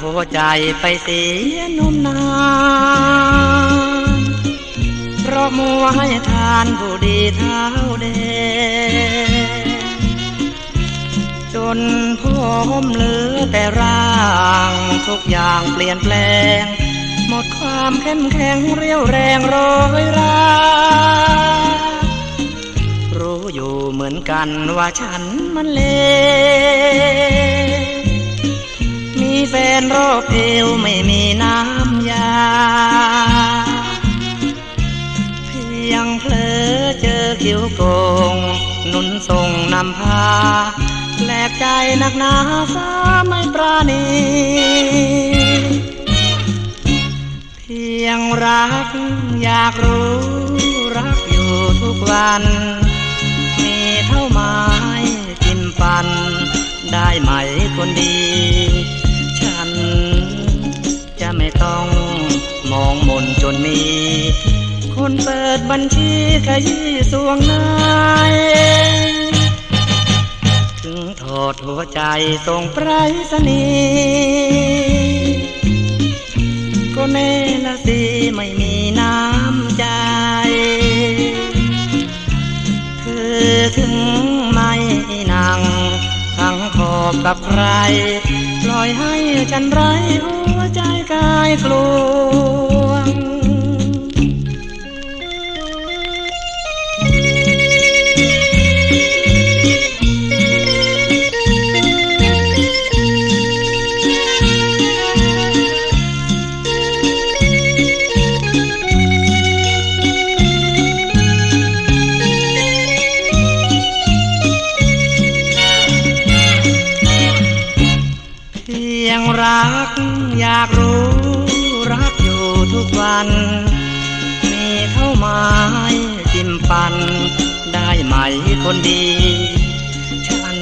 หัวใจไปเสียนุ่มนานเพราะมัวให้ทานผู้ดีเท้าเดจนผมเหลือแต่ร่างทุกอย่างเปลี่ยนแปลง หมดความเข้มแข็งเรียวแรงโรยรารู้อยู่เหมือนกันว่าฉันมันเลว เอวไม่มีน้ำยา เพียงเพลอเจอคิ้วโกง นุนส่งนำพาแปลกใจนักหนาสาไม่ปราณี เพียงรักอยากรู้รักอยู่ทุกวัน มีเท่าไม้จิ้มฟัน ได้ไหมคนดี ไม่ต้องมองมนจนมี คนเปิดบัญชีขยี้สวงนายถึงถอดหัวใจส่งไปรษณีย์ก็แน่ละสิไม่มีน้ำใจ เธอถึงไม่นั่งขังขอบกับใคร ปล่อยให้ฉันไร้ วใจกายกลัว รักอยากรู้รักอยู่ทุกวัน มีเท่าไม้จิ้มฟัน ได้ไหมคนดี ฉัน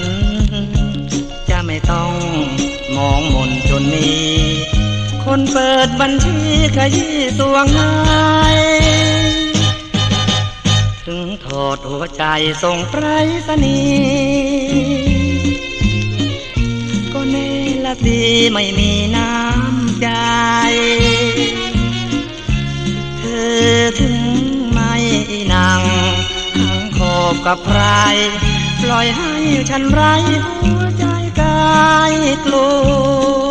จะไม่ต้องมองมนจนมี คนเปิดบัญชีขยี้สวงนายถึงถอดหัวใจส่งไปรษณีย์ ดีไม่มีน้ำใจ เธอถึงไม่นั่งขังขอบกับใคร ปล่อยให้ฉันไร้หัวใจกายกลัว